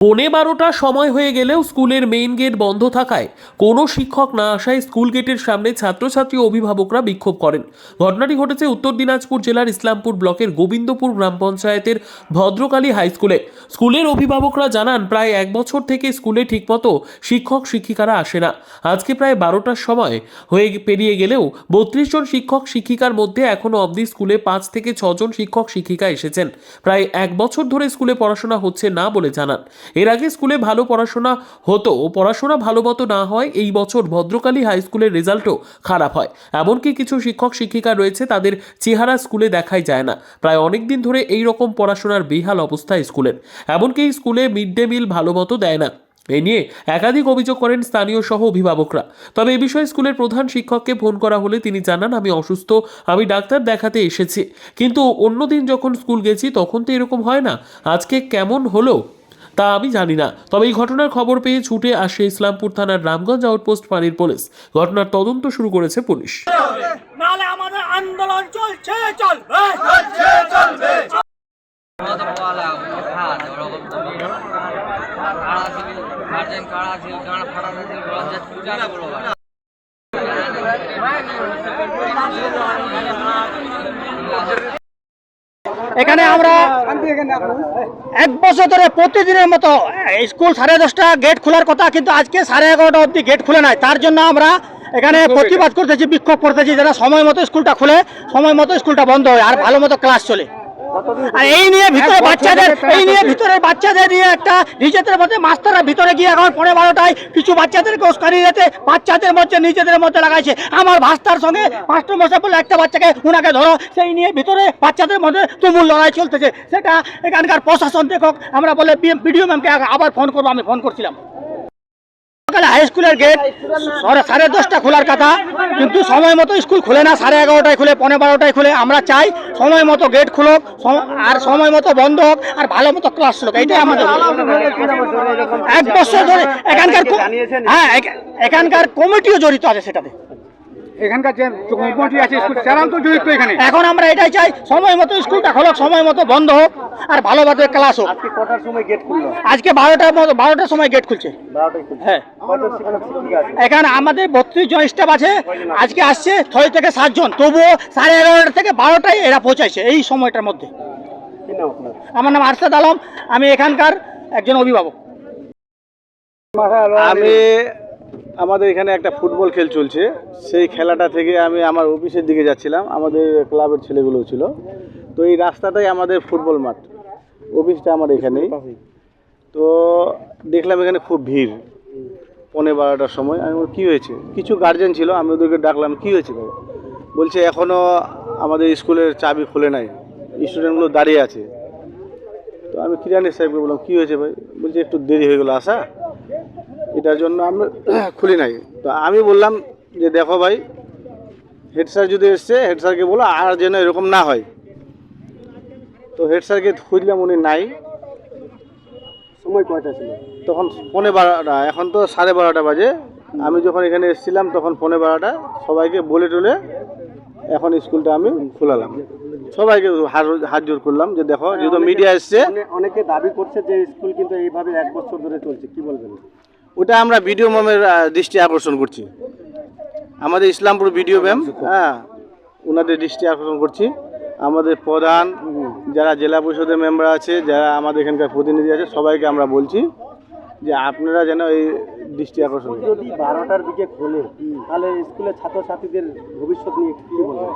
পৌনে বারোটা সময় হয়ে গেলেও স্কুলের মেইন গেট বন্ধ থাকায় কোনো শিক্ষক না আসায় স্কুল গেটের সামনে ছাত্রছাত্রী ও অভিভাবকরা বিক্ষোভ করেন। ঘটনাটি ঘটেছে উত্তর দিনাজপুর জেলার ইসলামপুর ব্লকের গোবিন্দপুর গ্রাম পঞ্চায়েতের ভদ্রকালী হাই স্কুলে। স্কুলের অভিভাবকরা জানান, প্রায় এক বছর থেকে স্কুলে ঠিকমতো শিক্ষক শিক্ষিকারা আসে না। আজকে প্রায় বারোটার সময় হয়ে পেরিয়ে গেলেও বত্রিশ জন শিক্ষক শিক্ষিকার মধ্যে এখনও অবধি স্কুলে পাঁচ থেকে ছজন শিক্ষক শিক্ষিকা এসেছেন। প্রায় এক বছর ধরে স্কুলে পড়াশোনা হচ্ছে না বলে জানান। এর আগে স্কুলে ভালো পড়াশোনা হতো ও পড়াশোনা ভালো মতো না হয়, এই বছর ভদ্রকালী হাই স্কুলের রেজাল্টও খারাপ হয়। এমনকি কিছু শিক্ষক, শিক্ষিকা রয়েছে, তাদের চেহারা স্কুলে দেখাই যায় না। প্রায় অনেক দিন ধরে এই রকম পড়াশোনার বেহাল অবস্থা স্কুলের। এমনকি স্কুলে মিড ডে মিল ভালো মতো দেয় না। এ নিয়ে একাধিক অভিযোগ করেন স্থানীয় সহ অভিভাবকরা। তবে এ বিষয়ে স্কুলের প্রধান শিক্ষককে ফোন করা হলে তিনি জানান, আমি অসুস্থ, আমি ডাক্তার দেখাতে এসেছি। কিন্তু অন্যদিন যখন স্কুল গেছি, তখন তো এরকম হয় না। আজকে কেমন হলো? তা আমি জানি না। তবে এই ঘটনার খবর পেয়ে ছুটে আসে ইসলামপুর থানার রামগঞ্জ আউটপোস্ট ফাঁড়ির পুলিশ। ঘটনার তদন্ত শুরু করেছে পুলিশ। নালে আমাদের আন্দোলন চলছে চলবে। ছিল ছিল এখানে আমরা এক বছর ধরে প্রতিদিনের মতো স্কুল সাড়ে দশটা গেট খোলার কথা কিন্তু আজকে সাড়ে এগারোটা অবধি গেট খুলে নাই। তার জন্য আমরা এখানে প্রতিবাদ করতেছি। বিক্ষোভ করতেছি যারা সময় মতো স্কুলটা খুলে সময় মতো স্কুলটা বন্ধ হয় আর ভালো মতো ক্লাস চলে। আর এই নিয়ে ভিতরে বাচ্চাদের এই নিয়ে ভিতরে বাচ্চাদের নিয়ে একটা নিজেদের মধ্যে মাস্টাররা ভিতরে গিয়ে এখন পনেরো বারোটায় কিছু বাচ্চাদেরকে উস্কানি দিতে বাচ্চাদের মধ্যে নিজেদের মধ্যে লাগাইছে। আমার ভাস্তার সঙ্গে মাস্টার মশাই বলল একটা বাচ্চাকে উনাকে ধরো। সেই নিয়ে ভিতরে বাচ্চাদের মধ্যে তুমুল লড়াই চলতেছে। সেটা এখানকার প্রশাসন দেখুক আমরা বলে বিডিও ম্যামকে আবার ফোন করব আমি ফোন করছিলাম। সকালে হাই স্কুলের গেট সাড়ে দশটা খোলার কথা। কিন্তু সময় মতো স্কুল খুলে না সাড়ে এগারোটায় খুলে পনেরো বারোটায় খুলে। আমরা চাই সময় মতো গেট খুলুক আর সময় মতো বন্ধ হোক আর ভালো মতো ক্লাস চলুক এইটাই আমাদের এক বছর ধরে এখানকার হ্যাঁ এখানকার কমিটিও জড়িত আছে সেটাতে। এখানকার যে কমিটি আছে স্কুল তারাও তো জড়িত এখানে। এখন আমরা এটাই চাই সময় মতো স্কুলটা খোলক সময় মতো বন্ধ হোক। আর ভালোভাবে ক্লাস হোক। কটার সময় গেট খুললো? আজকে বারোটার মতো বারোটার সময় গেট খুলছে। হ্যাঁ। এখানে আমাদের বত্রিশ জন স্টাফ আছে। আজকে আসছে ছয় থেকে সাতজন তবুও সাড়ে এগারোটা থেকে বারোটায় এরা পৌঁছাইছে এই সময়টার মধ্যে। কি নাম আপনার? আমার নাম আরশাদ আলম। আমি এখানকার একজন অভিভাবক। আমি আমাদের এখানে একটা ফুটবল খেল চলছে। সেই খেলাটা থেকে আমি আমার অফিসের দিকে যাচ্ছিলাম। আমাদের ক্লাবের ছেলেগুলো ছিল। তো এই রাস্তাটাই আমাদের ফুটবল মাঠ। অফিসটা আমার এখানেই। তো দেখলাম এখানে খুব ভিড়। পনেরো বারোটার সময়। আমি বলি, কী হয়েছে? কিছু গার্জেন ছিল আমি ওদেরকে ডাকলাম কী হয়েছে ভাই? বলছে এখনও আমাদের স্কুলের চাবি খুলে নাই। স্টুডেন্টগুলো দাঁড়িয়ে আছে। তো আমি কিরানি সাহেবকে বললাম কী হয়েছে ভাই? বলছে একটু দেরি হয়ে গেলো আসা। এটার জন্য আমরা খুলি নাই। তো আমি বললাম যে দেখো ভাই হেড স্যার যদি এসছে হেড স্যারকে বলো আর যেন এরকম না হয়। তো হেড স্যারকে খুঁজলাম উনি নাই। সময় কয়টা ছিল? তখন পনেরো বারোটা এখন তো সাড়ে বারোটা বাজে। আমি যখন এখানে এসেছিলাম তখন পনেরো বারোটা। সবাইকে বলে টলে এখন স্কুলটা আমি খোলালাম। সবাইকে হাত- হাত জোর করলাম যে দেখো যেহেতু মিডিয়া এসছে। অনেকে দাবি করছে যে স্কুল কিন্তু এইভাবে এক বছর ধরে চলছে কি বলবেন? ওটা আমরা ভিডিও ম্যামের দৃষ্টি আকর্ষণ করছি। আমাদের ইসলামপুর ভিডিও ম্যাম হ্যাঁ ওনাদের দৃষ্টি আকর্ষণ করছি। আমাদের প্রধান যারা জেলা পরিষদের মেম্বার আছে, যারা আমাদের এখানকার প্রতিনিধি আছে, সবাইকে আমরা বলছি যে আপনারা যেন এই দৃষ্টি আকর্ষণ যদি বারোটার দিকে খোলে, তাহলে স্কুলের ছাত্রছাত্রীদের ভবিষ্যৎ নিয়ে কি বলবেন?